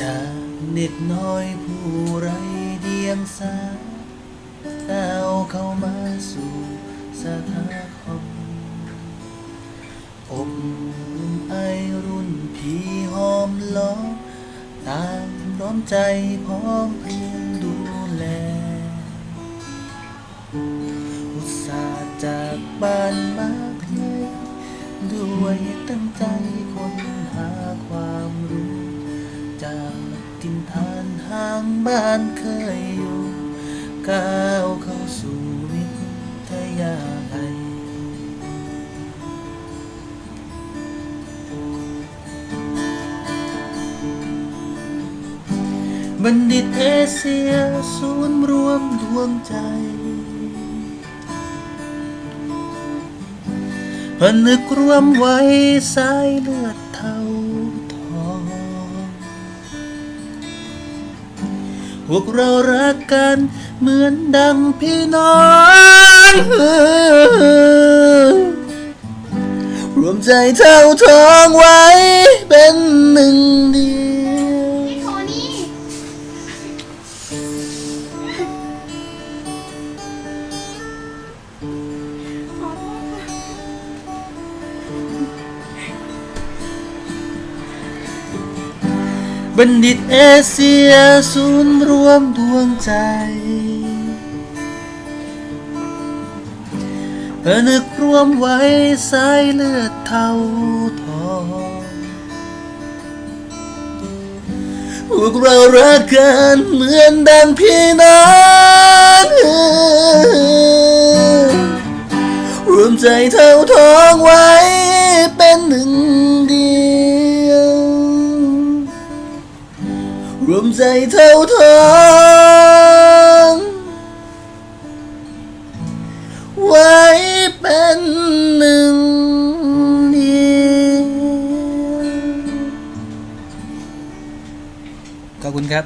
จากเด็กน้อยผู้ไรเดียงสาก้าเข้ามาสู่สถาคมอบอุ่นไอรุ่นพี่หอมล้อมตามร้อมใจพร้อมเพียงดูแล อุตส่าห์จากบ้านมากเลยด้วยตั้งใจค้นหาความรู้ กินฐานห่างบ้านเคยอยู่ ก้าวเข้าสู่วิทยาลัยบัณฑิตเอเชียศูนย์รวมดวงใจพนึกรวมไว้สายเลือดเท่า วกเรารักกันเหมือนดังพี่น้องรวมใจเท่าทองไว้ บัณฑิตเอเชียศูนย์รวมดวงใจ เอนึกรวมไว้สายเลือดเท่าทองพวกเรารักกันเหมือนดังพี่น้องรวมใจเท่าทองไว้ รวมใจเท่าทองไว้เป็นหนึ่งเดียวขอบคุณครับ